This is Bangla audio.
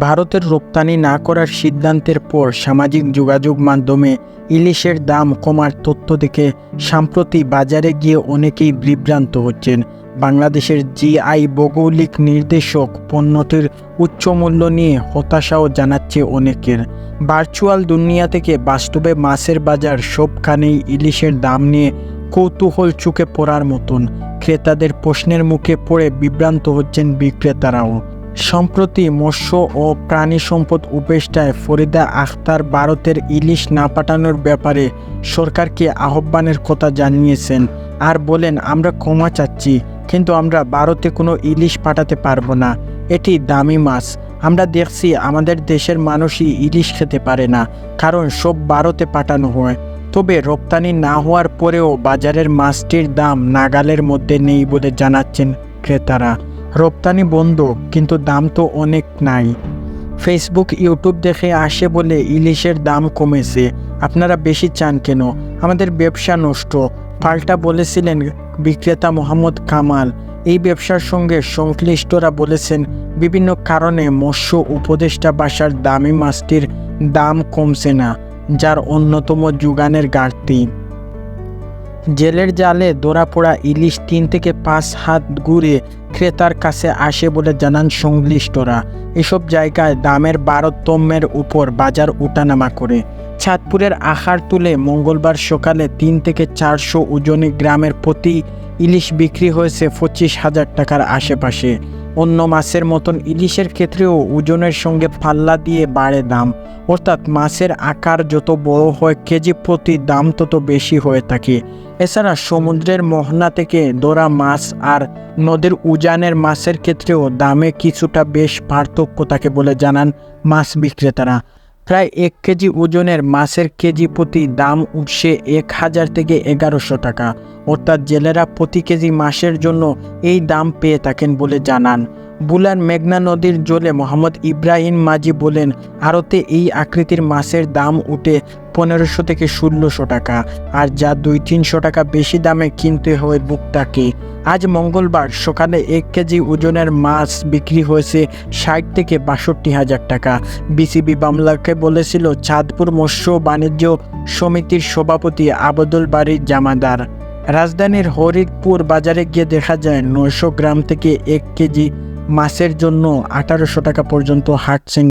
ভারতের রপ্তানি না করার সিদ্ধান্তের পর সামাজিক যোগাযোগ মাধ্যমে ইলিশের দাম কমার তথ্য দেখে সাম্প্রতি বাজারে গিয়ে অনেকেই বিভ্রান্ত হচ্ছেন। বাংলাদেশের জিআই ভৌগোলিক নির্দেশক পণ্যটির উচ্চ মূল্য নিয়ে হতাশাও জানাচ্ছে অনেকের। ভার্চুয়াল দুনিয়া থেকে বাস্তবে মাছের বাজার সবখানেই ইলিশের দাম নিয়ে কৌতূহল চুকে পড়ার মতন। ক্রেতাদের প্রশ্নের মুখে পড়ে বিভ্রান্ত হচ্ছেন বিক্রেতারাও। সম্প্রতি মৎস্য ও প্রাণী সম্পদ উপেষ্টায় ফরিদা আখতার ভারতের ইলিশ না পাঠানোর ব্যাপারে সরকারকে আহ্বানের কথা জানিয়েছেন। আর বলেন, আমরা ক্ষমা চাচ্ছি, কিন্তু আমরা ভারতে কোনো ইলিশ পাঠাতে পারব না। এটি দামি মাছ। আমরা দেখছি আমাদের দেশের মানুষই ইলিশ খেতে পারে না, কারণ সব ভারতে পাঠানো হয়। তবে রপ্তানি না হওয়ার পরেও বাজারের মাছটির দাম নাগালের মধ্যে নেই বলে জানাচ্ছেন ক্রেতারা। রপ্তানি বন্ধ, কিন্তু দাম তো অনেক নাই। ফেসবুক ইউটিউব দেখে আসে বলে ইলিশের দাম কমেছে। আপনারা বেশি চান কেন? আমাদের ব্যবসা নষ্ট। পাল্টা বলেছিলেন বিক্রেতা মোহাম্মদ কামাল। এই ব্যবসার সঙ্গে সংশ্লিষ্টরা বলেছেন, বিভিন্ন কারণে মৎস্য উপদেষ্টা বাসার দামি মাছটির দাম কমছে না, যার অন্যতম যোগানের ঘাটতি। জেলের জালে ধরা পড়া ইলিশ তিন থেকে পাঁচ হাত ঘুরে ক্রেতার কাছে আসে বলে জানান সংশ্লিষ্টরা। এসব জায়গায় দামের বারোত্তমের উপর বাজার উঠানামা করে। চাঁদপুরের আহার তুলে মঙ্গলবার সকালে তিন থেকে চারশো ওজনে গ্রামের প্রতি ইলিশ বিক্রি হয়েছে পঁচিশ হাজার টাকার আশেপাশে। অন্য মাছের মতন ইলিশের ক্ষেত্রেও ওজনের সঙ্গে পাল্লা দিয়ে বাড়ে দাম। অর্থাৎ মাছের আকার যত বড় হয় কেজি প্রতি দাম তত বেশি হয়ে থাকে। এছাড়া সমুদ্রের মোহনা থেকে দোরা মাছ আর নদীর উজানের মাছের ক্ষেত্রেও দামে কিছুটা বেশ পার্থক্য থাকে বলে জানান মাছ বিক্রেতারা। প্রায় এক কেজি ওজনের মাছের কেজি প্রতি দাম উঠছে এক হাজার থেকে এগারোশো টাকা। অর্থাৎ জেলেরা প্রতি কেজি মাছের জন্য এই দাম পেয়ে থাকেন বলে জানান বুলার মেঘনা নদীর জলে মোহাম্মদ ইব্রাহিম মাজি বলেন, ভারতে এই আকৃতির মাছের দাম উঠে পনেরোশো থেকে ষোলোশো টাকা, আর যা দুই তিনশো টাকা বেশি দামে কিনতে হয় বুকটাকে আজ মঙ্গলবার সকালে এক কেজি ওজনের মাছ বিক্রি হয়েছে ষাট থেকে বাষট্টি হাজার টাকা। বিসিবি বামলাকে বলেছিল, চাঁদপুর মৎস্য বাণিজ্য সমিতির সভাপতি আবদুল বাড়ির জামাদার। রাজধানীর হরিদপুর বাজারে গিয়ে দেখা যায়, নয়শো গ্রাম থেকে এক কেজি মাছের জন্য আঠারোশো টাকা পর্যন্ত হাটছেন